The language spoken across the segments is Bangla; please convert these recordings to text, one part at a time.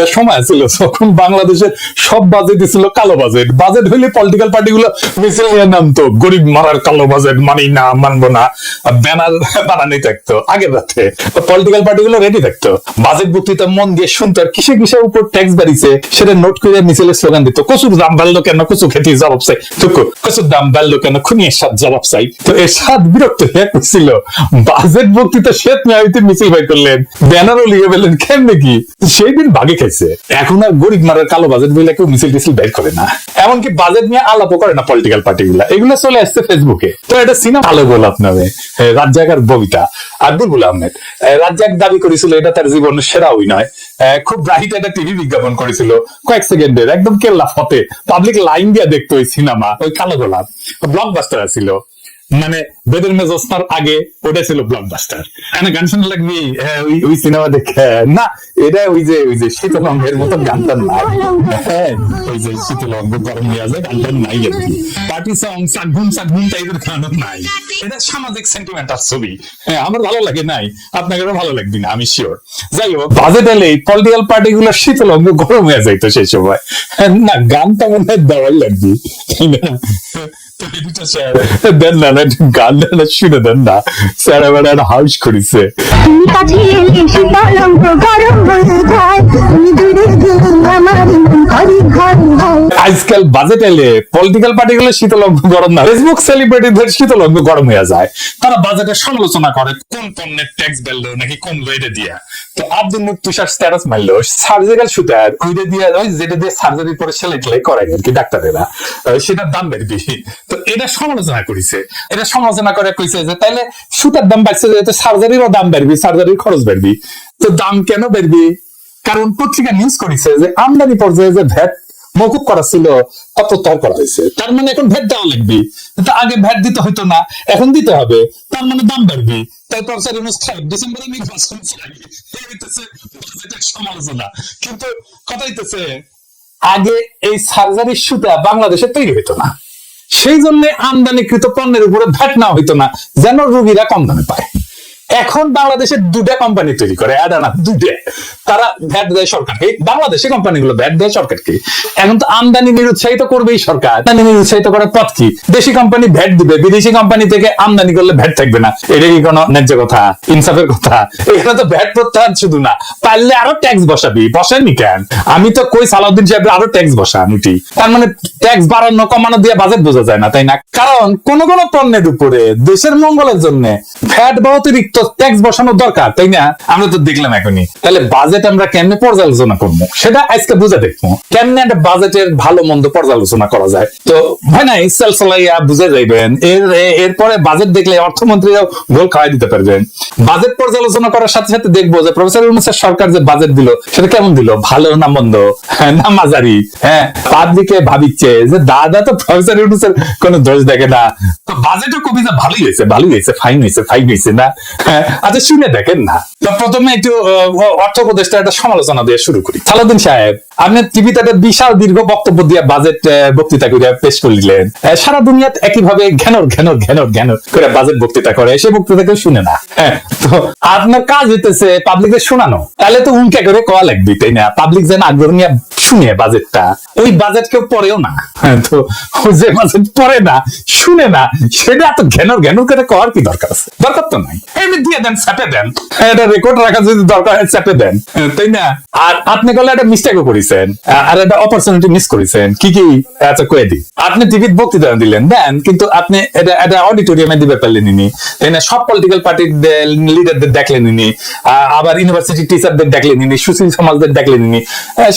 একটা সময় ছিল যখন বাংলাদেশের সব বাজেট ছিল কালো বাজেট বাজেট হইলে পলিটিক্যাল পার্টি গুলো মিছিল নিয়ে নামতো, গরিব মারার কালো বাজেট মানি না, মানবো না ব্যানার বানানি থাকতো, আগের রাতে। পলিটিক্যাল পার্টি গুলো রেডি থাকতো। বাজেট বক্তৃতা মন দিয়ে শুনতো, আর কিসে কিসে উপর ট্যাক্স বাড়িছে, সেটা নোট করে মিছিলের স্লোগান দিত, কচুর দাম বাড়লো কেন, কচু খেতে জবাব চাই তো কচুর দাম বাড়লো কেন খুনির সাথ জবাব চাই। তো এর সাথ বিরক্ত হয়ে করছিল বাজেট বক্তৃতা শেষ মেয়াদিতে মিছিল ভাই করলেন। ব্যানারও লিখে ফেললেন, কেমনে কি? সেই দিন ভাগে খাইছে এখন আর গরিব মারার কালো বাজেট বলে কেউ মিছিল টিছিল বের করে না। এমনকি বাজেট নিয়ে আলাপও করে না পলিটিক্যাল পার্টি গুলা। এগুলো চলে আসছে ফেসবুকে তো এটা সিনেমা ভালো বল আপনারে। রাজ্জাক আর ববিতা। আর বুলবুল আহমেদ। রাজ্জাক দাবি করেছিল এটা তার জীবনের সেরা অভিনয় খুব ব্রাইট একটা টিভি বিজ্ঞাপন করেছিল। কয়েক সেকেন্ডের, একদম কেল্লা ফতে পাবলিক লাইন দিয়ে দেখতো ওই সিনেমা ওই কালো গোলাপ। ব্লকবাস্টার ছিল মানে বেদের মেজস্তার আগে ওটা ছিল ব্লকবাস্টার এখানে গান শোনা লাগবি? হ্যাঁ, ওই সিনেমা দেখে। না এটা ওই যে ওই যে শীতলঙ্গের মতো গানটা নাই। হ্যাঁ ওই যে শীতলঙ্গ গরম নিয়ে যায় গানটা নাই আর কি। পার্টি সং টাইপের নাই। এটা সামাজিক সেন্টিমেন্টাল ছবি। হ্যাঁ আমার ভালো লাগে নাই। আপনাকে ভালো লাগবে না আমি শিওর যাই হোক বাজেট এলে পলিটিক্যাল পার্টি গুলো শীতলঙ্গ গরম হয়ে যাইতো সেই সময়। হ্যাঁ, না গানটা মনে হয় দেওয়াই লাগবে। গান না শুনে দেন না। স্যার একটা হাউস করেছে। তুমি কাছে এলে শীতলঙ্গ গরম হয়ে যায়। তুমি দূরে গেলে আমার মন ঘরে ঘরে আজকাল বাজেট এলে পলিটিক্যাল পার্টি গুলো শীতলঙ্গ গরম না ফেসবুক সেলিব্রিটিদের শীতলঙ্গ গরম হয়ে যায়। তারা বাজেটের সমালোচনা করে কোন পণ্যের ট্যাক্স বেললো নাকি কোন রেটে দিয়া। তো আব্দুল মুখ তুষার স্ট্যাটাস মারলো সার্জিক্যাল শুটার ওইটা দিয়ে ওই যেটা দিয়ে সার্জারি করে সেলাই টেলাই করে আর কি ডাক্তারেরা। সেটার দাম বেরবি তো এটা সমালোচনা করেছে। এটা সমালোচনা করে কইছে যে, তাইলে সুতার দাম বাড়ছে যেহেতু সার্জারিরও দাম বাড়বি সার্জারির খরচ বাড়বি। তো দাম কেন বাড়বি? কারণ পত্রিকা নিউজ করেছে যে, আমদানি পর্যায়ে যে ভ্যাট মকুব করা ছিল প্রত্যাহার করা হয়েছে। তার মানে এখন ভ্যাট দেওয়া লাগবে। তো আগে ভ্যাট দিতে হতো না, এখন দিতে হবে। তার মানে দাম বাড়বে। তাই প্রফেসর ইউনুস ডিসেম্বরে নির্বাচন সমালোচনা। কিন্তু কথা হইতেছে, আগে এই সার্জারি সুতা বাংলাদেশে তৈরি হতো না। সেই জন্য আমদানিকৃত পণ্যের উপরে ভ্যাট না হইতো না যেন রোগীরা কম দামে পায়। এখন বাংলাদেশে দুটা কোম্পানি তৈরি করে আদানা দুটা তারা ভ্যাট দেয় সরকারকে। বাংলাদেশে কোম্পানিগুলো ভ্যাট দেয় সরকারকে। এখন তো আমদানি নিরুৎসাহিত করবেই সরকার। আমদানি নিরুৎসাহিত করার পথ কি? দেশি কোম্পানি ভ্যাট দিবে, বিদেশি কোম্পানি থেকে আমদানি করলে ভ্যাট থাকবে না। এটা কি কোনো ন্যায্য কথা? ইনসাফের কথা? এখানে তো ভ্যাট প্রত্যাহার শুধু না। পারলে আরও ট্যাক্স বসাবি। বসাননি কেন? আমি তো কই সালাউদ্দিন সাহেব আরও ট্যাক্স বসান, উঠি। তার মানে ট্যাক্স বাড়ানো, কমানো দিয়ে বাজেট বোঝা যায় না, তাই না? কারণ কোন কোন পণ্যের উপরে দেশের মঙ্গলের জন্য ভ্যাট বা অতিরিক্ত ট্যাক্স বসানো দরকার তাই না? আমরা তো দেখলাম এখনই। তাহলে বাজেট আমরা কেমনে পর্যালোচনা করব? সেটা আজকে বুঝে দেখব। কেমনে একটা বাজেটের ভালো মন্দ পর্যালোচনা করা যায়? তো হয় নাই সেলসলাইয়া বুঝে যাইবেন। এর এরপরে বাজেট দেখলে অর্থমন্ত্রীরাও গোল খাওয়াই দিতে পারবেন। বাজেট পর্যালোচনা করার সাথে সাথে দেখব যে প্রফেসর ইউনুসের সরকার যে বাজেট দিল সেটা কেমন দিল? ভালো না মন্দ? হ্যাঁ, না মাঝারি? হ্যাঁ পাবলিকে ভাবিচ্ছে যে দাদা তো প্রফেসর ইউনুসের কোনো দোষ দেখে না। তো বাজেটও কবিতা ভালোই হয়েছে ভালোই হয়েছে ফাইন হয়েছে ফাইন হয়েছে না? হ্যাঁ, আচ্ছা শুনে দেখেন না। প্রথমে একটু অর্থ উপদেষ্টা একটা সমালোচনা দিয়ে শুরু করি। সালাদিন সাহেব আপনি টিভিতে একটা বিশাল দীর্ঘ বক্তব্য দিয়ে বাজেট বক্তৃতা করে পেশ করলেন। সারা দুনিয়াতে একইভাবে ঘ্যানর ঘ্যানর ঘ্যানর ঘ্যানর করে বাজেট বক্তৃতা করে সে বক্তৃতা কেউ শুনে না। তো আপনার কাজ হইতেছে পাবলিকের শোনানো। তাহলে তো উনকে করে কোয়া লাগবে তাই না? পাবলিক যেন আগ্রহ নিয়ে শুনে বাজেটটা ওই বাজেট কেউ পড়েও না। হ্যাঁ, তো যে বাজেট পড়ে না শুনে না সেটা এত ঘ্যানর ঘ্যানর করে করার কি দরকার আছে? দরকার তো নাই। এমনি দিয়ে দেন চাপে দেন। হ্যাঁ, এটা রেকর্ড রাখা যদি দরকার হয় চাপে দেন। হ্যাঁ, তাই না? আর আপনি গেলে একটা মিস্টেকও করেছেন আর একটা অপরচুনিটি মিস করেছেন। কি কি? আচ্ছা কয়ে দিই। আপনি টিভির বক্তৃতা দিলেন দেন কিন্তু আপনি এটা এটা অডিটোরিয়ামে দিবে পারলেন তাই না? সব পলিটিক্যাল পার্টির লিডারদের দেখলেন নি আবার ইউনিভার্সিটি টিচারদের দেখলেন নি সুশীল সমাজদের দেখলেন নি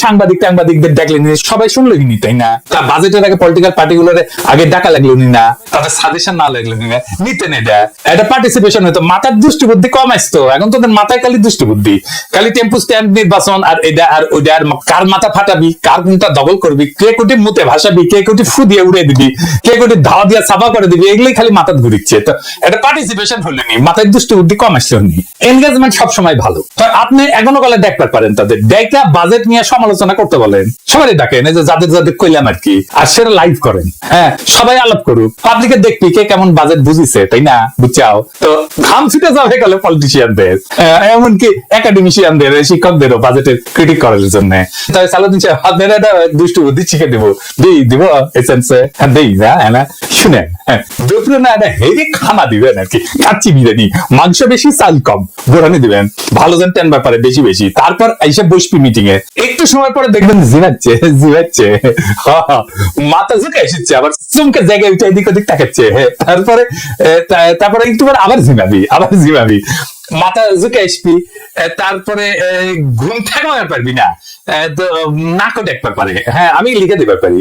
সাংবাদিক টাংবাদিকদের দেখলেন নি সবাই শুনলেন নি তাই না? তা বাজেটের আগে পলিটিক্যাল পার্টিগুলোর আগে ডাকা লাগল নি না তাদের সাজেশন না লাগল নি না নিতেন এটা এটা পার্টিসিপেশন হতো, মাথার দুষ্টি বুদ্ধি কম আসতো, এখন তোদের মাথায় খালি দুষ্টি বুদ্ধি খালি টেম্পু স্ট্যান্ড নির্বাচন আর এটা আর ওইটা আর কার মাথা ফাটাবি, কার কোনটা দখল করবি, কে কোটি মুতে ভাসাবি, কে কোটি ফু দিয়ে উড়ে দিবি, কে কোটি ধাওয়া দিয়ে সাফা করে দিবি, এগুলোই খালি মাথা ঘুরিচ্ছে। তো এটা পার্টিসিপেশন হলেনি মাথায় দুষ্টি বুদ্ধি কম আসছে নি এনগেজমেন্ট সবসময় ভালো। আপনি এখনও গলে দেখতে পারেন তাদের। ডেটা বাজেট নিয়ে সমালোচনা করতে বলেন। সবাই ডাকেন এই যে যাদের যাদের কইলাম আর কি। আর সেটা লাইভ করেন। হ্যাঁ সবাই আলাপ করুক। পাবলিকে দেখবি কে কেমন বাজেট বুঝিছে তাই না? বুঝছাও তো ঘাম ছুটে যাবে কালে পলিটিশিয়ানদের এমনকি একাডেমিশিয়ানদের শিক্ষকদেরও বাজেটের ক্রিটিক করার জন্য। তাই সালাদিন সাহেব আপনার দুষ্টু বুদ্ধি শিখে দেবো। দিই দিব এসেন্সে হ্যাঁ দিই না হ্যাঁ না শুনেন হ্যাঁ, দুপুরে না একটা হেভি খানা দিবেন আর কি। কাচ্চি বিরিয়ানি মাংস বেশি, চাল কম। বোরানি দিবেন। ভালো যেন টেন ব্যাপারে, বেশি বেশি। তারপর এইসব বসবি মিটিং এ। একটু সময় পরে দেখবেন জিনাচ্ছে জিনাচ্ছে মাথা ঝুঁকে এসেছে, আবার চুমকে জায়গায় উঠে এদিক ওদিক তাকাচ্ছে। তারপরে তারপরে একটু আবার জিমাবি আবার জিমাবি মাথা ঝুঁকে আসবি তারপরে ঘুম থাকাবার পারবি না তো, নাকও দেখতে পারে। হ্যাঁ আমি লিখে দিতে পারি।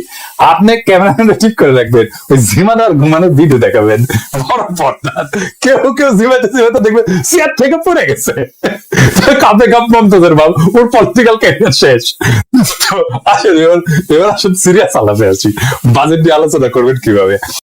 আপনি ক্যামেরাম্যানটা ঠিক করে রাখবেন, ওই জিমানো আর ঘুমানোর ভিডিও দেখাবেন। বড় পর্দা। কেউ কেউ জিমাতে জিমাতে দেখবেন চেয়ার থেকে পড়ে গেছে। কাপে, কাপ, মমতাজের বাবু ওর পলিটিক্যাল ক্যারিয়ার শেষ। তো আসলে এবার আসলে সিরিয়াস আলাপে আছি বাজেট নিয়ে আলোচনা করবেন কীভাবে?